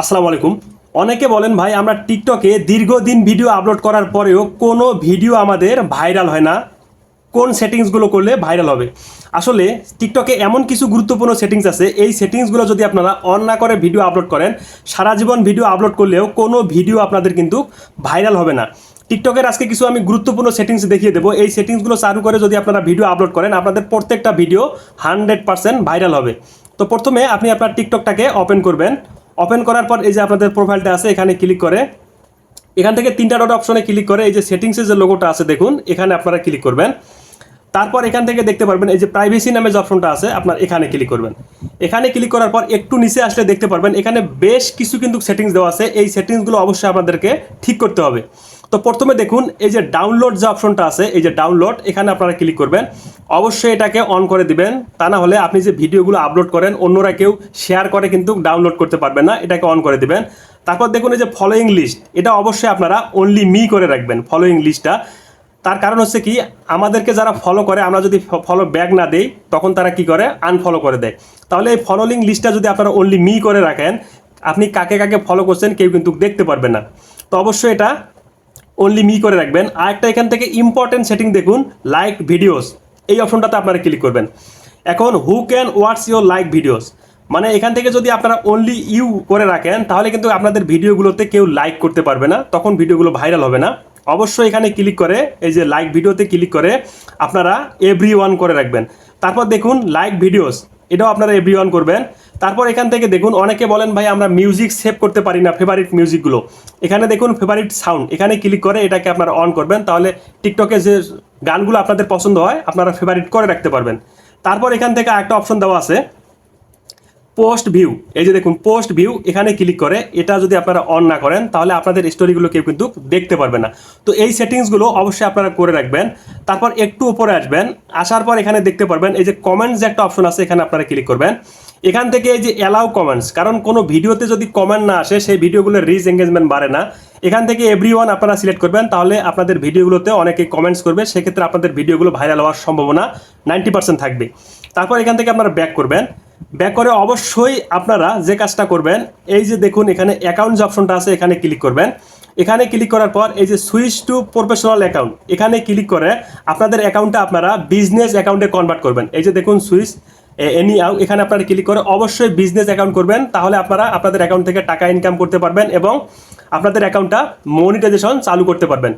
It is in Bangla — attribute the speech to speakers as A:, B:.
A: আসসালামু আলাইকুম। অনেকে বলেন, ভাই, আমরা টিকটকে দীর্ঘদিন ভিডিও আপলোড করার পরেও কোনো ভিডিও আমাদের ভাইরাল হয় না। কোন সেটিংসগুলো করলে ভাইরাল হবে? আসলে টিকটকে এমন কিছু গুরুত্বপূর্ণ সেটিংস আছে। এই সেটিংসগুলো যদি আপনারা অন না করে ভিডিও আপলোড করেন, সারা জীবন ভিডিও আপলোড করলেও কোনো ভিডিও আপনাদের কিন্তু ভাইরাল হবে না। টিকটকের আজকে কিছু আমি গুরুত্বপূর্ণ সেটিংস দেখিয়ে দেবো। এই সেটিংসগুলো চালু করে যদি আপনারা ভিডিও আপলোড করেন, আপনাদের প্রত্যেকটা ভিডিও হান্ড্রেড পার্সেন্ট ভাইরাল হবে। তো প্রথমে আপনি আপনার টিকটকটাকে ওপেন করবেন। ওপেন করার পর এই যে আপনাদের প্রোফাইলটা আছে, এখানে ক্লিক করে। এখান থেকে তিনটা ডট অপশনে ক্লিক করে, এই যে সেটিংসের যে লোগোটা আছে, দেখুন, এখানে আপনারা ক্লিক করবেন। তারপর এখান থেকে দেখতে পারবেন, এই যে প্রাইভেসি নামে যে অপশনটা আছে, আপনার এখানে ক্লিক করবেন। এখানে ক্লিক করার পর একটু নিচে আসলে দেখতে পারবেন, এখানে বেশ কিছু কিন্তু সেটিংস দেওয়া আছে, এই সেটিংসগুলো অবশ্যই আপনাদেরকে ঠিক করতে হবে। তো প্রথমে দেখুন, এই যে ডাউনলোড যে অপশনটা আছে, এই যে ডাউনলোড এখানে আপনারা ক্লিক করবেন। অবশ্যই এটাকে অন করে দিবেন, তা না হলে আপনি যে ভিডিওগুলো আপলোড করেন, অন্যরা কেউ শেয়ার করে কিন্তু ডাউনলোড করতে পারবেন না, এটাকে অন করে দিবেন। তারপর দেখুন, এই যে ফলোয়িং লিস্ট এটা অবশ্যই আপনারা অনলি মি করে রাখবেন ফলোয়িং লিস্টটা তার কারণ হচ্ছে কি, আমাদেরকে যারা ফলো করে, আমরা যদি ফলো ব্যাক না দেই, তখন তারা কি করে? আনফলো করে দেয়। তাহলে এই ফলোলিং লিস্টটা যদি আপনারা অনলি মি করে রাখেন, আপনি কাকে কাকে ফলো করছেন কেউ কিন্তু দেখতে পারবে না। তো অবশ্যই এটা অনলি মি করে রাখবেন। আর একটা এখান থেকে ইম্পর্টেন্ট সেটিং দেখুন লাইক ভিডিওস এই অপশনটাতে আপনারা ক্লিক করবেন। এখন who can watch your like videos মানে এখান থেকে যদি আপনারা অনলি ইউ করে রাখেন, তাহলে কিন্তু আপনাদের ভিডিওগুলোতে কেউ লাইক করতে পারবে না, তখন ভিডিওগুলো ভাইরাল হবে না। অবশ্যই এখানে ক্লিক করে, এই যে লাইক ভিডিওতে ক্লিক করে, আপনারা এভরি ওয়ান করে রাখবেন। তারপর দেখুন লাইক ভিডিওস এটাও আপনারা এভরি ওয়ান করবেন। তারপর এখান থেকে দেখুন, অনেকে বলেন, ভাই, আমরা মিউজিক সেভ করতে পারি না ফেভারিট মিউজিকগুলো এখানে দেখুন ফেভারিট সাউন্ড এখানে ক্লিক করে এটাকে আপনারা অন করবেন, তাহলে টিকটকে যে গানগুলো আপনাদের পছন্দ হয়, আপনারা ফেভারিট করে রাখতে পারবেন। তারপর এখান থেকে একটা অপশন দেওয়া আছে। পোস্ট ভিউ এই যে দেখুন পোস্ট ভিউ এখানে ক্লিক করে, এটা যদি আপনারা অন না করেন, তাহলে আপনাদের স্টোরিগুলো কেউ কিন্তু দেখতে পারবে না। তো এই সেটিংসগুলো অবশ্যই আপনারা করে রাখবেন। তারপর একটু উপরে আসবেন, আসার পর এখানে দেখতে পারবেন, এই যে কমেন্টস যে একটা অপশন আছে, এখানে আপনারা ক্লিক করবেন। এখান থেকে এই যে অ্যালাউ কমেন্টস কারণ কোনো ভিডিওতে যদি কমেন্ট না আসে, সেই ভিডিওগুলোর রিচ এঙ্গেজমেন্ট বাড়ে না। এখান থেকে এভরি ওয়ান আপনারা সিলেক্ট করবেন, তাহলে আপনাদের ভিডিওগুলোতে অনেকে কমেন্টস করবে, সেক্ষেত্রে আপনাদের ভিডিওগুলো ভাইরাল হওয়ার সম্ভাবনা নাইনটি পার্সেন্ট থাকবে। তারপর এখান থেকে আপনারা ব্যাক করবেন। ব্যাক করে অবশ্যই আপনারা যে কাজটা করবেন, এই যে দেখুন এখানে অ্যাকাউন্ট যে অপশনটা আছে, এখানে ক্লিক করবেন। এখানে ক্লিক করার পর এই যে সুইচ টু প্রফেশনাল অ্যাকাউন্ট এখানে ক্লিক করে আপনাদের অ্যাকাউন্টটা আপনারা বিজনেস অ্যাকাউন্টে কনভার্ট করবেন। এই যে দেখুন সুইচ এনি আউ এখানে আপনারা ক্লিক করে অবশ্যই বিজনেস অ্যাকাউন্ট করবেন, তাহলে আপনারা আপনাদের অ্যাকাউন্ট থেকে টাকা ইনকাম করতে পারবেন এবং আপনাদের অ্যাকাউন্টটা মনিটাইজেশন চালু করতে পারবেন।